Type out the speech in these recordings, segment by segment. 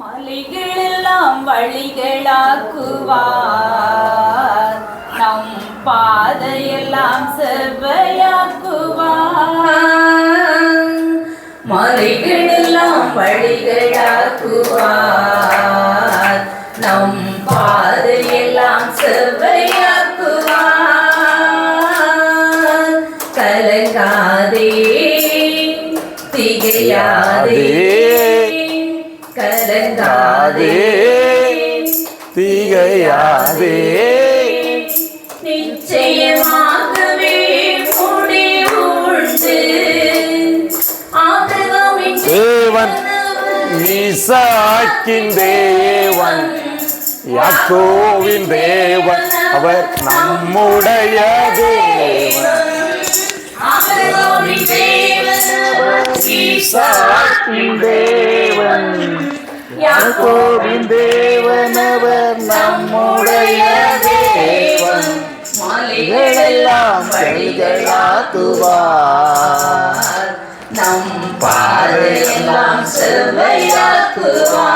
மலைகளெல்லாம் வழிகளாக்குவார். நம் பாதையெல்லாம் செவ்வையாக்குவார். மலைகளெல்லாம் வழிகளாக்குவார். நம் பாதையெல்லாம் செவ்வையாக்குவார். கலங்காதே திகையாதே தீகையாதே. நிச்சயமாகவே தேவன் ஈசாக்கின் தேவன் யாக்கோவின் தேவன் அவர் நம்முடைய தேவன். ஆபிரகாமின் தேவன் ஈசாக்கின் தேவன். யாக்கோவின் தேவன் நம்முடைய தேவன். மாலைகளெல்லாம் வழிகளாக்குவார் நம் பாதையெல்லாம் செவ்வையாக்குவார்.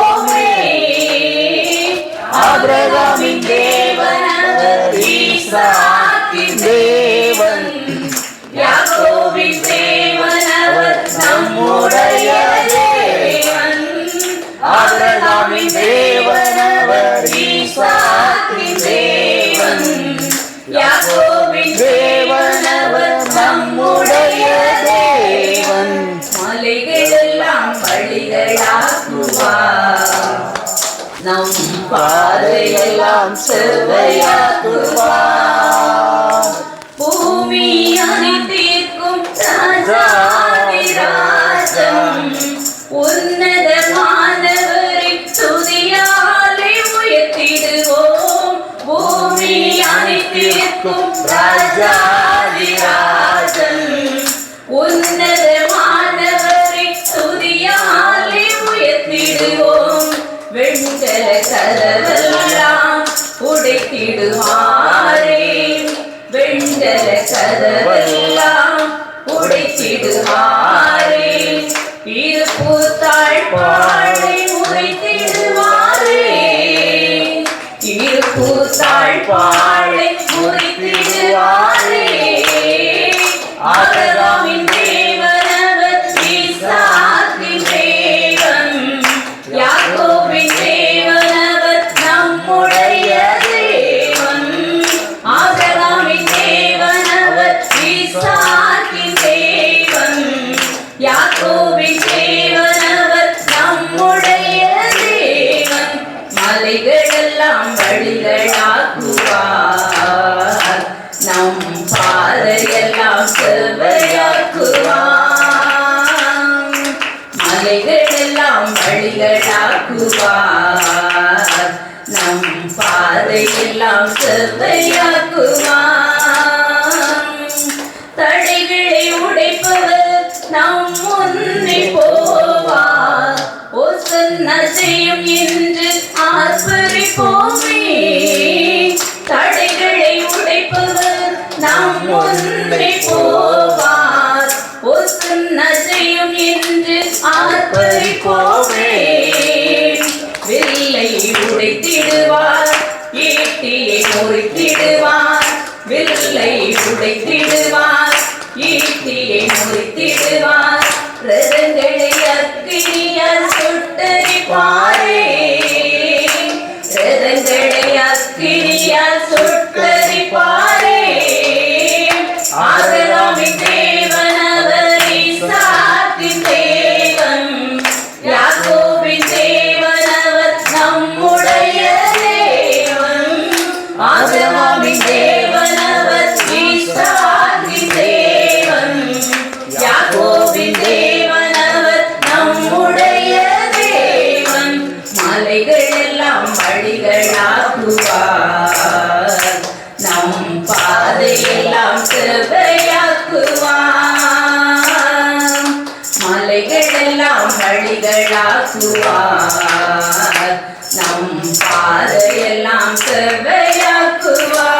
ஆபிரகாமின் தேவன் அவர் ஈசாக்கின் தேவன் யாக்கோபின் தேவன் அவர் நம்முடைய தேவன் ஆபிரகாமின் பாதையெல்லாம் செவ்வையாக்குவார் பூமி அனைத்திற்கும் ராஜாதிராஜம் உன்னதமானவரை துதியாலே உயர்த்திடுவோம் பூமி அனைத்திற்கும் ராஜாதிராஜம் உடைத்திடுவாரே முறை தாழ்பாளை முறைத்திடுவாரே. இருப்பு தாழ்பாளை முறைத்திடுவாரே. ஆபிரகாமின் தடையெல்லாம் செவ்வையாக்குவார் தடைகளை உடைப்பவர் நம் முன்னே போவார் ஓசன்ன செய்யும் என்று ஆர்ப்பரிப்போமே. தடைகளை உடைப்பவர் நம் முன்னே போவார் முறித்திடுவான் வில்லை உடைத்திடுவார் எல்லாம் வழிகளாக்குவார் நம் பாதையெல்லாம் செவ்வையாக்குவார் மலைகளெல்லாம் வழிகளாக்குவார் நம் பாதையெல்லாம் செவ்வையாக்குவார்